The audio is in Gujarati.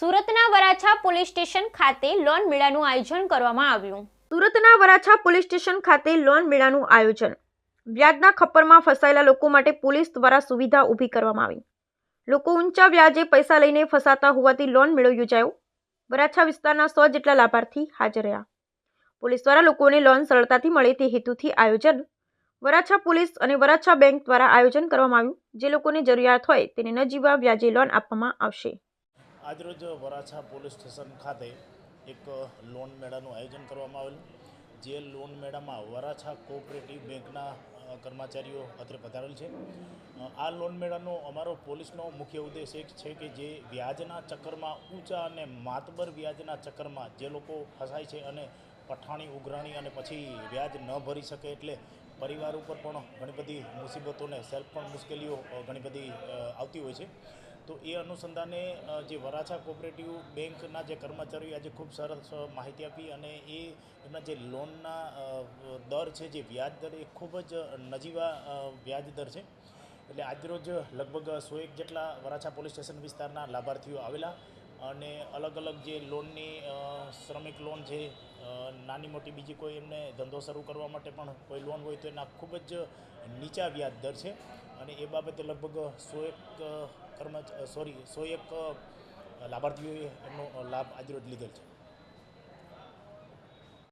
સુરતના વરાછા પોલીસ સ્ટેશન ખાતે લોન મેળાનું આયોજન કરવામાં આવ્યું. સુરતના વરાછા પોલીસ સ્ટેશન ખાતે લોન મેળાનું આયોજન. વ્યાજના ખપ્પરમાં ફસાયેલા લોકો માટે પોલીસ દ્વારા સુવિધા ઊભી કરવામાં આવી. લોકો ઊંચા વ્યાજે પૈસા લઈને ફસાતા હોવાથી લોન મેળો યોજાયો. વરાછા વિસ્તારના સો જેટલા લાભાર્થી હાજર રહ્યા. પોલીસ દ્વારા લોકોને લોન સરળતાથી મળે તે હેતુથી આયોજન વરાછા પોલીસ અને વરાછા બેંક દ્વારા આયોજન કરવામાં આવ્યું. જે લોકોને જરૂરિયાત હોય તેને નજીવા વ્યાજે લોન આપવામાં આવશે. આજરોજ વરાછા પોલીસ સ્ટેશન ખાતે એક લોન મેળાનું આયોજન કરવામાં આવેલું. જે લોન મેળામાં વરાછા કોઓપરેટિવ બેંકના કર્મચારીઓ અત્રે પધારેલ છે. આ લોન મેળાનો અમારો પોલીસનો મુખ્ય ઉદ્દેશ એક છે કે જે વ્યાજના ચક્કરમાં, ઊંચા અને માતબર વ્યાજના ચક્કરમાં જે લોકો ફસાય છે અને પઠાણી, ઉઘરાણી અને પછી વ્યાજ ન ભરી શકે એટલે પરિવાર ઉપર પણ ઘણી બધી મુસીબતોને, સેલ્ફ પણ મુશ્કેલીઓ ઘણી બધી આવતી હોય છે. તો એ અનુસંધાને જે વરાછા કોઓપરેટિવ બેંકના જે કર્મચારીઓ આજે ખૂબ સરસ માહિતી આપી અને એ એમના જે લોનના દર છે, જે વ્યાજ દર, એ ખૂબ જ નજીવા વ્યાજ દર છે. એટલે આજરોજ લગભગ સો એક જેટલા વરાછા પોલીસ સ્ટેશન વિસ્તારના લાભાર્થીઓ આવેલા અને અલગ અલગ જે લોનની શ્રમિક લોન છે નાની મોટી બીજી કોઈ એમને ધંધો શરૂ કરવા માટે પણ કોઈ લોન હોય તો એના ખૂબ જ નીચા વ્યાજ દર છે. અને એ બાબતે લગભગ સો એક કર્મચ સોરી, સો એક લાભાર્થીઓએ એમનો લાભ આજરોજ લીધેલ છે.